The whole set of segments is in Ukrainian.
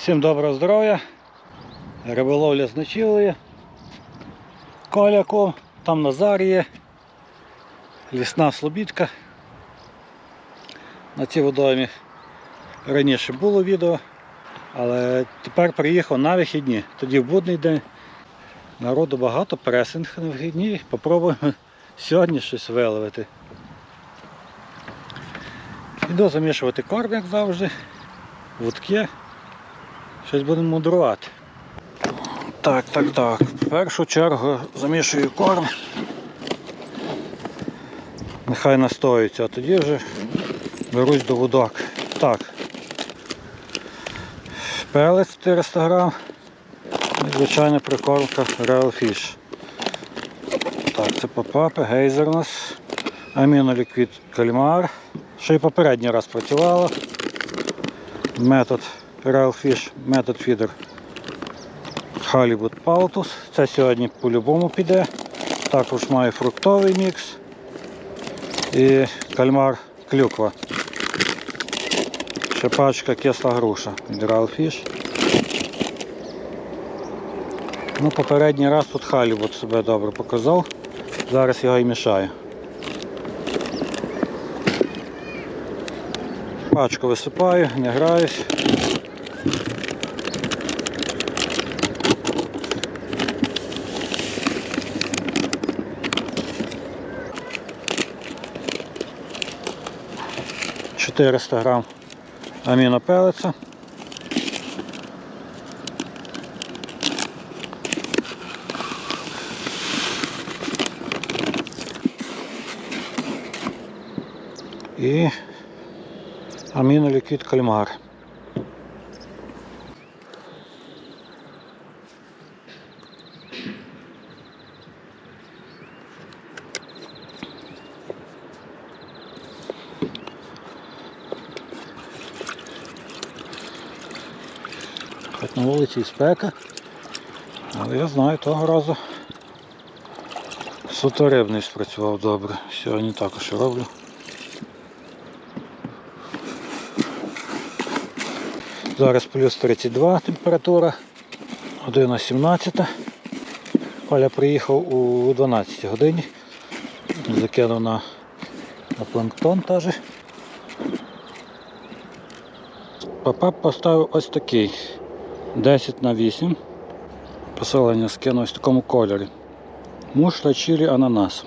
Всім доброго здоров'я. Риболовля з ночівлею. Коляку, там Назар є. Лісна слобідка. На цій водоймі раніше було відео, але тепер приїхав на вихідні. Тоді в будний день. Народу багато, пресинг на вихідні. Попробуємо сьогодні щось виловити. Іду замішувати корм, як завжди. Вудки. Щось будемо мудрувати. Так, так, так. В першу чергу замішую корм. Нехай настоїться, а тоді вже берусь до вудок. Так. Пелець 400 грам. Звичайна прикормка Real Fish. Так, це попапи, гейзер у нас. Аміноліквід кальмар. Ще й попередній раз працювало. Метод Real Fish, метод фідер Hollywood Paltus. Це сьогодні по-любому піде. Також має фруктовий мікс і кальмар клюква. Ще пачка кисла груша від Real Fish. Ну, попередній раз тут Hollywood себе добре показав. Зараз його і мішаю. Пачку висипаю, не граюсь. Чотириста грам амінопелиця. І аміноліквід кальмар. На вулиці і спека, але я знаю, того разу суто рибний спрацював добре. Сьогодні також роблю. Зараз плюс 32 температура, година 17. Коля приїхав у 12 годині. Закинув на, на планктон теж. Папа поставив ось такий 10 на 8. Поселення скинув ось в такому кольорі. Мушля, чилі, ананас.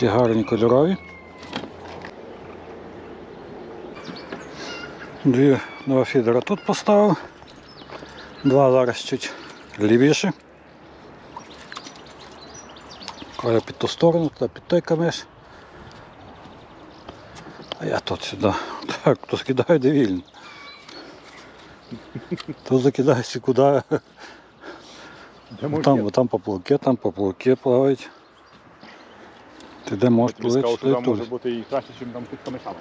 Ті гарні кольорові. Дві два фідера тут поставив. Два зараз чуть лівіше. Коля під ту сторону, туди під той камеш. А я тут сюди. Так, то скидаю де вільно. То закидайся куди. Там, там поплавки, там поплавки плавають. Ти де можеш що там може бути і краще, ніж там під камешами.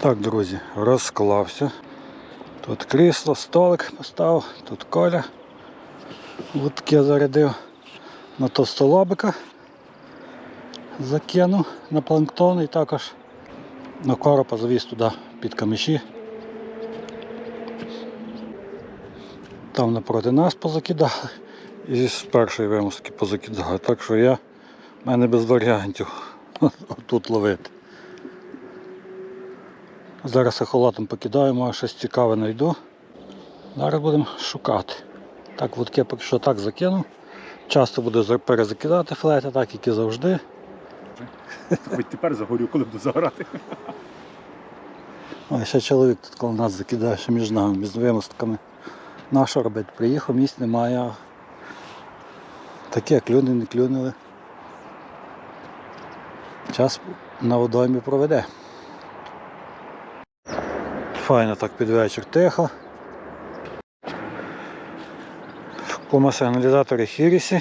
Так, друзі, розклався. Тут крісло, столик поставив, тут коля. Вудки зарядив на товстолобика. Закинув на планктон і також на коропа завіз туди під каміші. Там напроти нас позакидали і з першої вимозки позакидали. Так що я в мене без варіантів тут ловити. Зараз ехолотом покидаємо, а щось цікаве знайду. Зараз будемо шукати. Так, вудки поки що так закинув. Часто буду перезакидати флети, так як і завжди. Хоч тепер загорю, коли буду загорати. Ой, ще чоловік тут коло нас закидає, ще між нами, між вимостками. На що робити? Приїхав, місць немає. Таке клюни, не клюнули. Час на водоймі проведе. Файно так під вечір тихо. Кума сигналізатори Хірісі.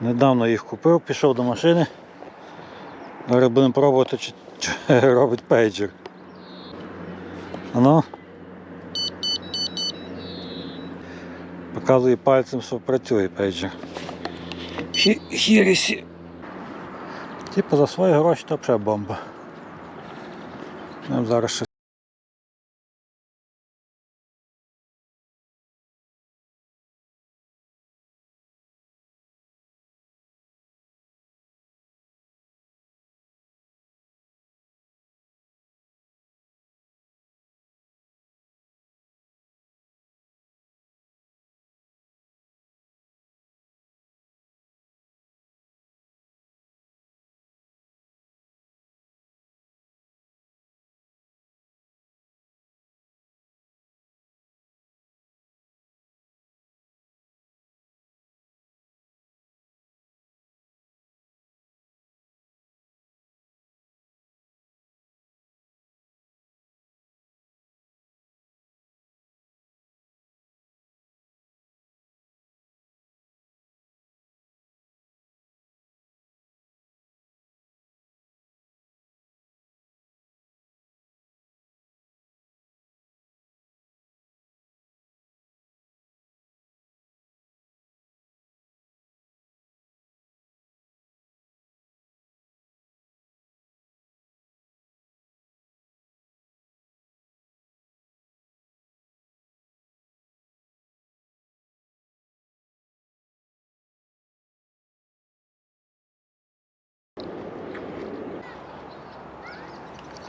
Недавно їх купив, пішов до машини. Зараз будемо пробувати, чи, чи робить пейджер. Ану. Показує пальцем, що працює пейджер. Хі, хірісі. Типу за свої гроші то взагалі бомба. Нам зараз ще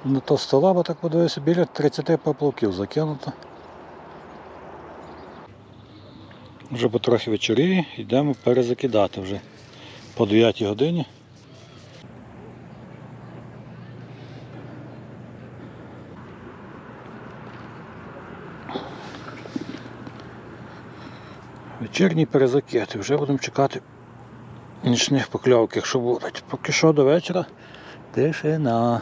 На то стола, бо так подивився, біля 30 поплавків закинуто. Вже потрохи вечоріє, йдемо перезакидати вже по 9 годині. Вечірній перезакид. Вже будемо чекати нічних покльовок, якщо будуть. Поки що до вечора тишина.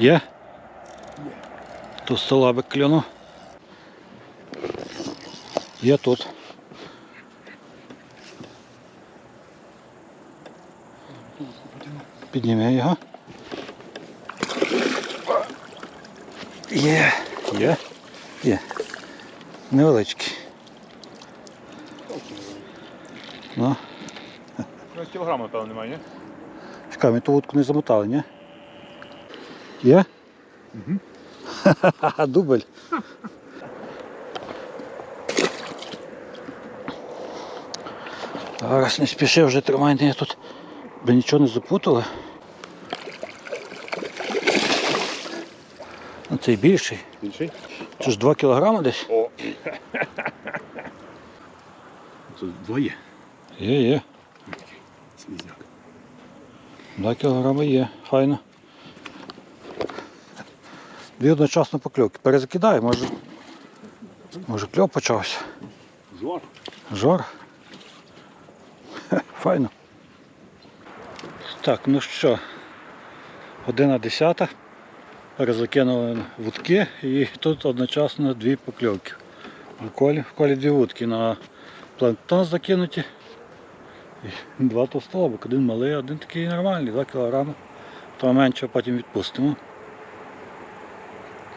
Є? Є. Тут столабик клюнув. Є тут. Підніми його. Є, є, є. Невеличкий. Ну, Ну, кілограма, напевно, немає, ні? чекай, ми ту вудку не замотали, ні? Є? Угу. Ха-ха, дубль. Зараз не спіши, вже тримай, не тут. Би нічого не запутали. Ну, цей більший. Більший? Це ж 2 кілограми десь? О. Тут двоє. Є, є. Слізняк. 2 кілограми є, файно. Дві одночасно покльовки. Перезакидаю, може. Може кльов почався. Жор. Жор. Хе, Файно. Так, ну що, година десята. Перезакинули вудки і тут одночасно дві покльовки. В колі, в колі дві вудки на планктон закинуті. І два товстолобик, один малий, один такий нормальний, 2 кілограми. То менше потім відпустимо.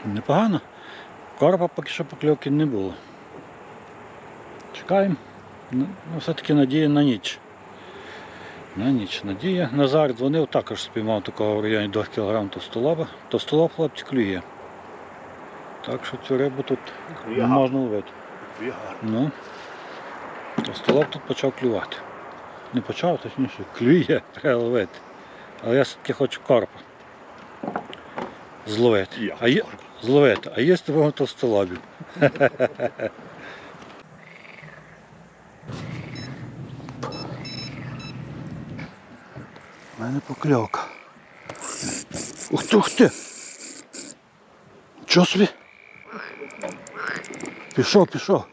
Непогано. Коропа поки що покльовки не було. Чекаємо. Ну, ну, все-таки надія на ніч. На ніч надія. Назар дзвонив, також спіймав такого в районі 2 кг товстолоба. Товстолоб хлопці клює. Так що цю рибу тут Клює можна ловити. Ну, товстолоб тут почав клювати. Не почав, точніше, клює, треба ловити. Але я все-таки хочу карпа. Зловити. А є... карпа. Зловити. А є з тобою товстолобів. У мене покльовка. Ух ти, ух ти! Чого собі? Пішов, пішов.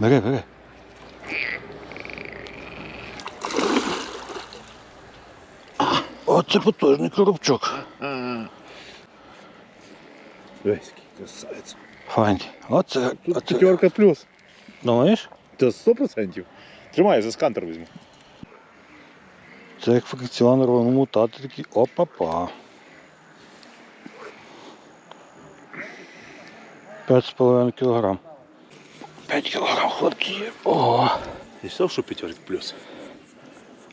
Бери, бери. Оце потужний коробчок. Весь красавець. Файний. Оце. Тут п'ятерка плюс. Думаєш? Та 100%. Тримай, за скантер візьму. Це як фрикціон рваному тати такий опа-па. 5,5 кілограм. 5 кілограм, хлопці. є. Ого. І все, що п'ятерка плюс.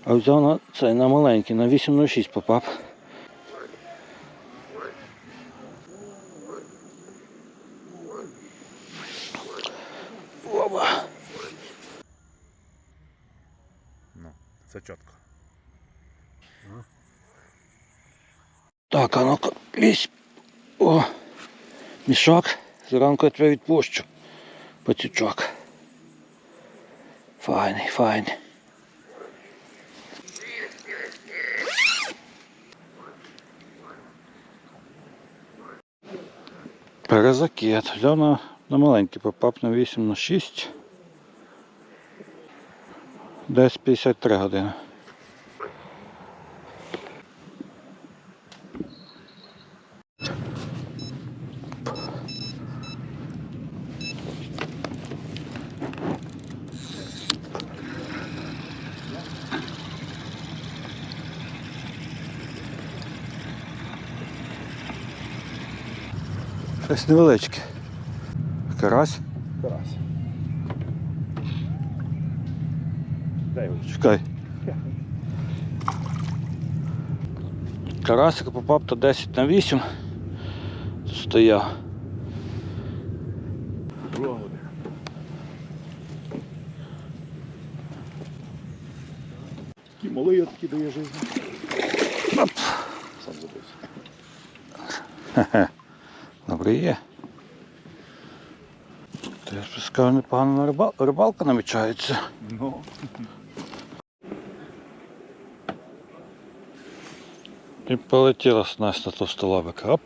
А взяв на цей на маленький, на 8,06 попав. Опа. Ну, це чітко. Так, а ну-ка, лізь. О, мішок. Зранку я тебе відпущу. Пацючок. Файний, файний. Перезакид. Взяв на маленький попап на 8 на 6. Десь 53 години. Щось невеличке. Карась? Карась. Дай його. Чекай. Карасик попав то 10 на 8. Стояв. Такий малий, а такий дає життя. Сам забився. Добре є. То я ж скажу, непогана рибал... рибалка намічається. Ну. І полетіла снасть на товстолобика. Оп.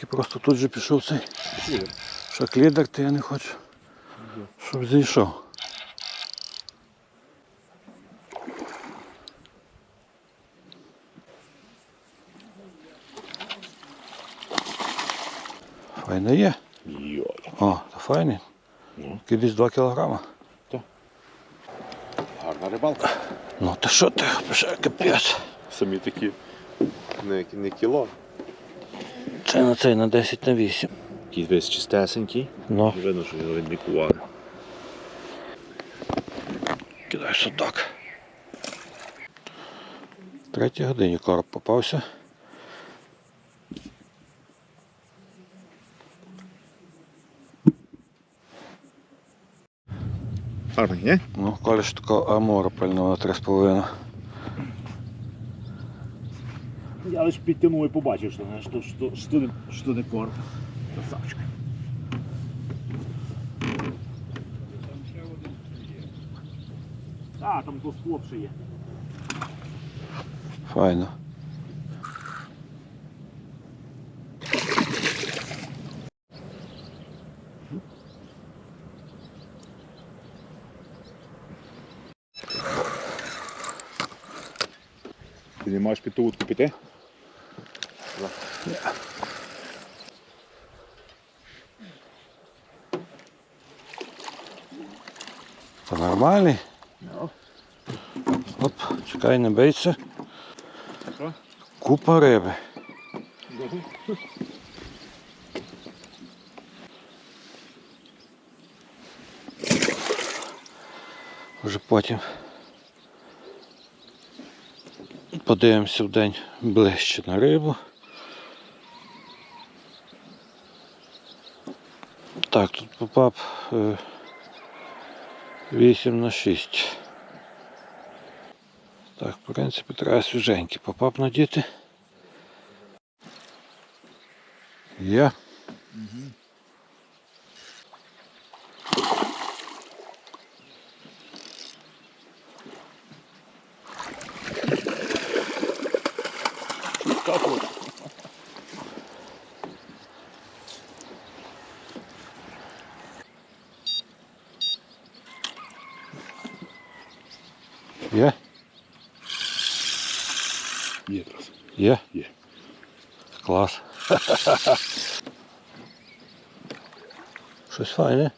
Великий просто тут же пішов цей шаклідер, то я не хочу. Щоб зійшов. Файне є. О, то файний. Ну. Кудись 2 кілограма. Гарна рибалка. Ну та що ти, вже капець. Самі такі не, не кіло. Це на цей на 10 на 8. Такий весь чистесенький. Ну, Видно, що його відлікували. кидай судак. В третій годині короб попався. Гарний, ні? Ну, колиш такого амора пального на 3,5. Я лише підтягнув і побачив, що, знаєш, що, що, що, не, що не корм. Красавчик. А, там то хлопше є. Файно. Ти не маєш під ту утку піти? То нормальний. Оп, чекай, не бийся. Купа риби. Вже потім подивимося в день ближче на рибу. Тут попав е, 8 на 6. Так, в принципі, треба свіженький попап надіти. Є. Є? Є трохи. Є? Є. Клас. Файне.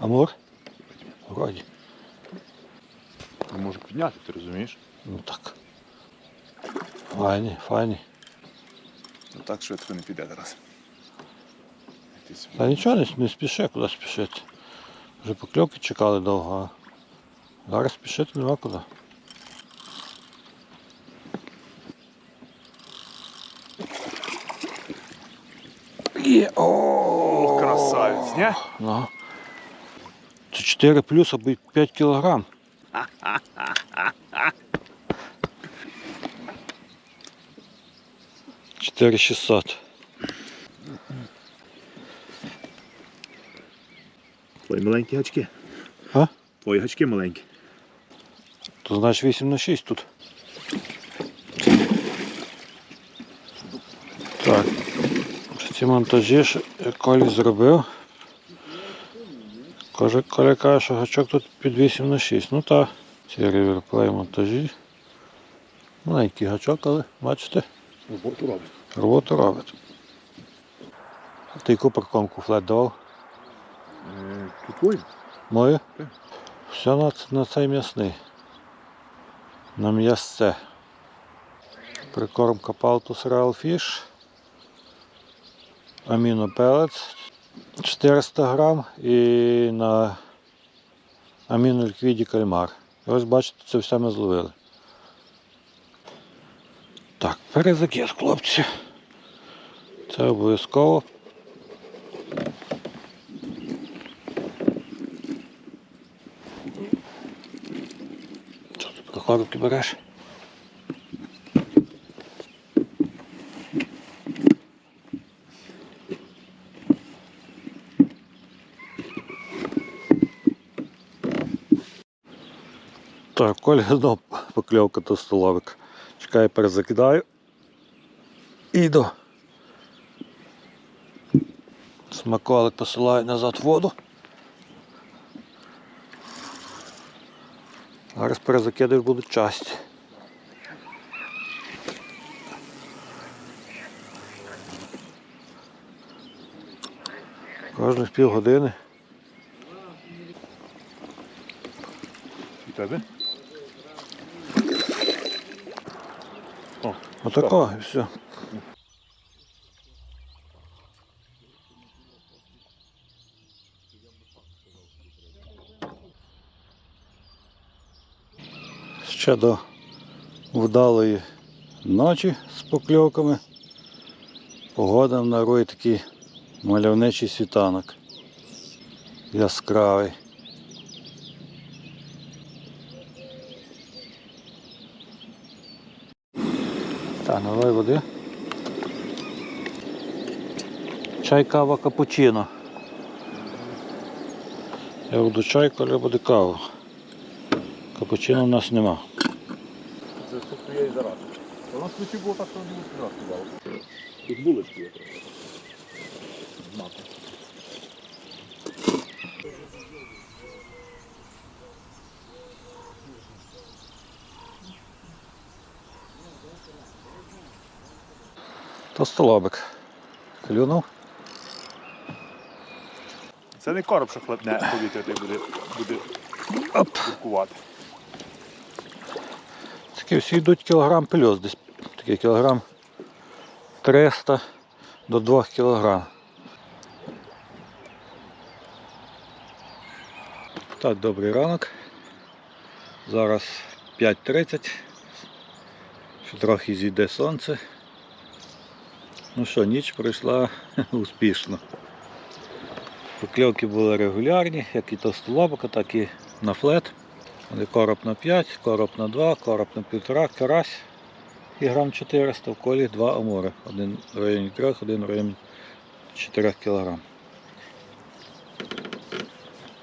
Амур? Вроді. А може підняти, ти розумієш? Ну так. Файні, файні. Ну так швидко не піде зараз. Та нічого не, не спіши, куди спішити. Вже покльовки чекали довго, а зараз спішити нема куди. І Ох, красавець, не? Ага. Ну. Це 4 плюс або 5 кілограм. Чотири шістсот. Твої маленькі гачки. А? Твої гачки маленькі. То значить 8 на 6 тут. Так. Ці монтажі ж Колі зробив. Каже, Коля каже, що гачок тут під 8 на 6. Ну так, ці реверплей монтажі. Маленький гачок, але бачите, Роботу робить. роботу робить. А Ти яку паркомку флет давав? Е, Тут твої? Мою? Все на, на цей м'ясний. На м'ясце. Прикормка Paltus Real Fish. Аміно Pellets 400 грам і на аміно ліквіді кальмар. Ось бачите, це все ми зловили. Так, перезакид, хлопці. Це обов'язково. Що ти прохорки береш? Так, Коля знов покльовка до столовик. Чекаю, перезакидаю. І йду. Смаколик посилаю назад воду. Зараз перезакидуєш будуть часті. Кожних півгодини. І тебе? Отако і все. Ще до вдалої ночі з покльовками. Погода нарує такий мальовничий світанок. Яскравий. Так, наливай води. Чай, кава, капучино. Я буду чай, коли буде кава. Капучино в нас нема. Це тут є і зараз. У нас ключі було так, що не було сказати. Тут булочки є. Знати. То столобик. Клюнув. Це не короб, що хлебне повітря буде, буде Оп. куркувати. Такі всі йдуть кілограм плюс, десь такий кілограм 300 до 2 кілограм. Так, добрий ранок. Зараз 5.30. Ще трохи зійде сонце. Ну що, ніч пройшла успішно. Покльовки були регулярні, як і товстолобика, так і на флет. Короб на 5, короб на 2, короб на 1,5, карась і грам 400, в колі 2 амури. Один в районі 3, один в районі 4 кг.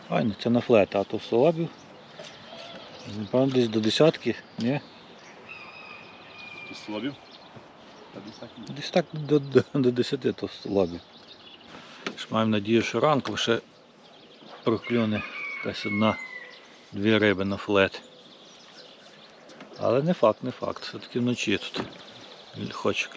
Файно, це на флет, а то в солобів. Напевно, десь до десятки, ні? Та десь так до, до, до 10 то солобів. Маємо надію, що ранку ще проклюне якась одна, дві риби на флет. Але не факт, не факт. Все-таки вночі тут хоче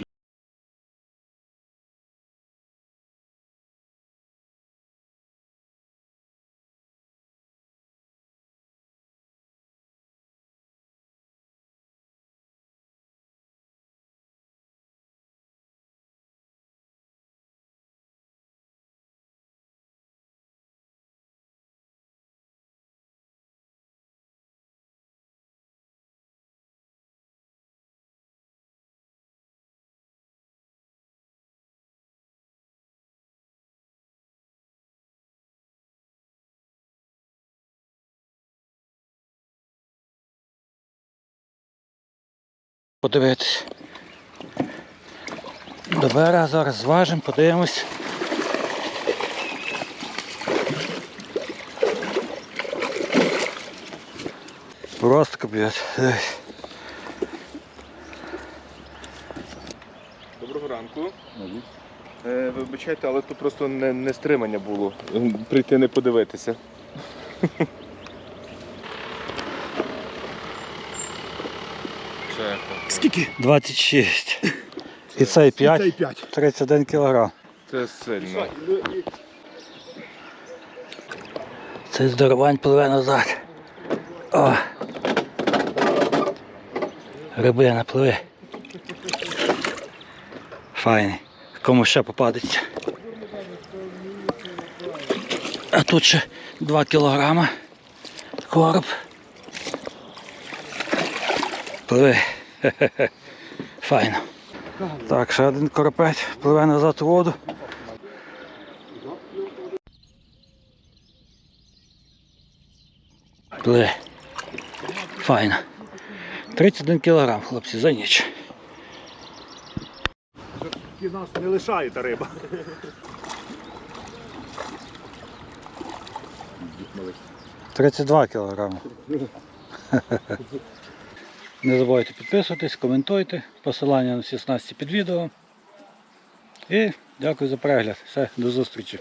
подивитись. До берега зараз зважимо, подивимось. Просто капець. Доброго ранку. Е, Вибачайте, але тут просто не, не стримання було. Прийти не подивитися. Скільки? 26. І цей 5. Цей 5. 31 кілограм. Це сильно. Цей здоровань пливе назад. О. Рибина пливе. Файний. Кому ще попадеться. А тут ще 2 кілограма. Короб. Пливе. Хе-хе-хе. Файно. Так, ще один коропець пливе назад у воду. Пливе. Файно. 31 кілограм, хлопці, за ніч. І нас не лишає та риба. 32 кілограми. Не забувайте підписуватись, коментуйте. Посилання на 16 під відео. І дякую за перегляд. Все, до зустрічі.